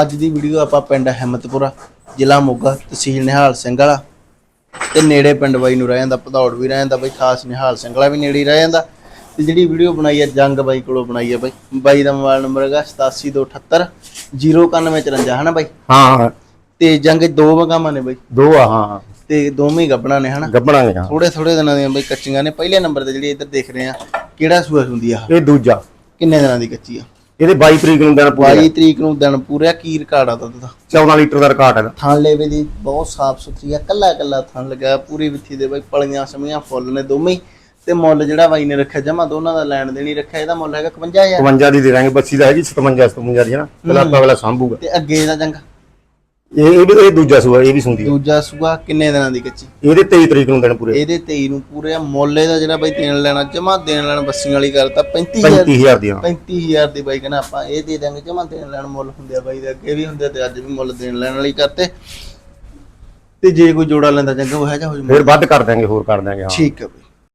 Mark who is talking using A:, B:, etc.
A: ਅੱਜ ਦੀ ਵੀਡੀਓ ਆਪਾਂ ਪਿੰਡ ਹਿੰਮਤਪੁਰਾ ਜ਼ਿਲ੍ਹਾ ਮੋਗਾ ਤਹਿਸੀਲ ਨਿਹਾਲ ਸਿੰਘ ਵਾਲਾ ਤੇ ਨੇੜੇ ਪਿੰਡ ਬਾਈ ਨੂੰ ਰਹਿ ਜਾਂਦਾ ਭਦੌੜ ਵੀ ਰਹਿ ਜਾਂਦਾ ਬਾਈ ਖਾਸ ਨਿਹਾਲ ਸਿੰਘ ਵਾਲਾ ਵੀ ਨੇੜੇ ਰਹਿ ਜਾਂਦਾ। ਤੇ ਜਿਹੜੀ ਵੀਡੀਓ ਬਣਾਈ ਹੈ ਜੰਗ ਬਾਈ ਕੋਲੋਂ ਬਣਾਈ ਹੈ ਬਾਈ। ਬਾਈ ਦਾ ਮੋਬਾਈਲ ਨੰਬਰ ਹੈਗਾ 8728 09154 ਹਨਾ ਬਾਈ?
B: ਹਾਂ
A: ਤੇ ਜੰਗ ਦੋ ਵਗਾਵਾਂ ਨੇ ਬਾਈ।
B: ਦੋ ਆ ਹਾਂ
A: ਤੇ ਦੋਵੇਂ ਹੀ ਗੱਬਣਾ ਨੇ ਹਨਾ?
B: ਗੱਬੜਾਂਗੇ ਹਾਂ।
A: ਥੋੜੇ ਥੋੜੇ ਦਿਨਾਂ ਦੀਆਂ ਬਾਈ ਕੱਚੀਆਂ ਨੇ। ਪਹਿਲੇ ਨੰਬਰ ਤੇ ਜਿਹੜੀ ਇੱਧਰ ਦੇਖ ਰਹੇ ਆ ਕਿਹੜਾ ਸੂਆ ਹੁੰਦੀ ਆ?
B: ਇਹ ਦੂਜਾ।
A: ਕਿੰਨੇ ਦਿਨਾਂ ਦੀ ਕੱਚੀ ਆ?
B: ਇਹਦੇ 22 ਤਰੀਕ ਨੂੰ ਦਿਨ ਪੂਰਾ
A: 22 ਤਰੀਕ ਨੂੰ ਦਿਨ ਪੂਰਾ ਕੀ ਰਿਕਾਰਡ ਆ ਦੁੱਧ ਦਾ?
B: 14 ਲੀਟਰ ਦਾ ਰਿਕਾਰਡ ਹੈ
A: ਥਣ ਲੇਵੇ ਦੀ ਬਹੁਤ ਸਾਫ਼ ਸੁਥਰੀ ਆ ਕੱਲਾ ਕੱਲਾ ਥਣ ਲੱਗਾ ਪੂਰੀ ਵਿੱਥੀ ਦੇ ਬਾਈ ਪਲੀਆਂ ਸਮੀਆਂ ਫੁੱਲ ਨੇ ਦੋਵੇਂ ਤੇ ਮੁੱਲ ਜਿਹੜਾ ਬਾਈ ਨੇ ਰੱਖਿਆ ਜਮਾ ਦੋਨਾਂ ਦਾ ਲੈਣ ਦੇਣੀ ਰੱਖਿਆ ਇਹਦਾ ਮੁੱਲ ਹੈਗਾ 51000
B: 52 ਦੀ ਦੇ ਦਾਂਗੇ ਬੱਚੀ ਦਾ ਹੈਗੀ 57 57 ਦੀ ਹੈ ਨਾ ਪਹਿਲਾਂ ਆਪਾਂ ਅਗਲਾ ਸੰਭੂਗਾ।
A: ਤੇ ਅੱਗੇ ਇਹਦਾ ਜੰਗ?
B: ਇਹ ਇਹ ਵੀ ਇਹ ਦੂਜਾ ਸੂਆ ਇਹ ਵੀ ਸੁੰਦੀ ਹੈ
A: ਦੂਜਾ ਸੂਆ ਕਿੰਨੇ ਦਿਨਾਂ ਦੀ ਕੱਚੀ?
B: ਇਹਦੇ 23 ਤਰੀਕ ਨੂੰ ਦਿਨ ਪੂਰੇ।
A: ਇਹਦੇ 23 ਨੂੰ ਪੂਰੇ ਆ, ਮੁੱਲ ਇਹਦਾ ਜਿਹੜਾ ਬਾਈ ਦੇਣ ਲੈਣਾ ਜਮਾ ਦੇਣ ਲੈਣਾ ਬੱਸੀਆਂ ਵਾਲੀ ਕਰਤਾ 35000
B: 35000 ਦੀਆਂ।
A: 35000 ਦੀ ਬਾਈ ਕਹਿੰਦਾ ਆਪਾਂ ਇਹ ਦੇ ਦਾਂਗੇ ਜਮਾ ਦੇਣ ਲੈਣ ਮੁੱਲ ਹੁੰਦੇ ਆ ਬਾਈ ਦੇ ਅੱਗੇ ਵੀ ਹੁੰਦੇ ਤੇ ਅੱਜ ਵੀ ਮੁੱਲ ਦੇਣ ਲੈਣ ਵਾਲੀ ਕਰਤੇ। ਤੇ ਜੇ ਕੋਈ ਜੋੜਾ ਲੈਂਦਾ ਚੰਗਾ ਉਹ ਹੈ ਜਾਂ ਹੋ
B: ਫਿਰ ਵੱਧ ਕਰ ਦਾਂਗੇ ਹੋਰ ਕਰ ਦਾਂਗੇ ਹਾਂ।
A: ਠੀਕ ਹੈ ਬਾਈ।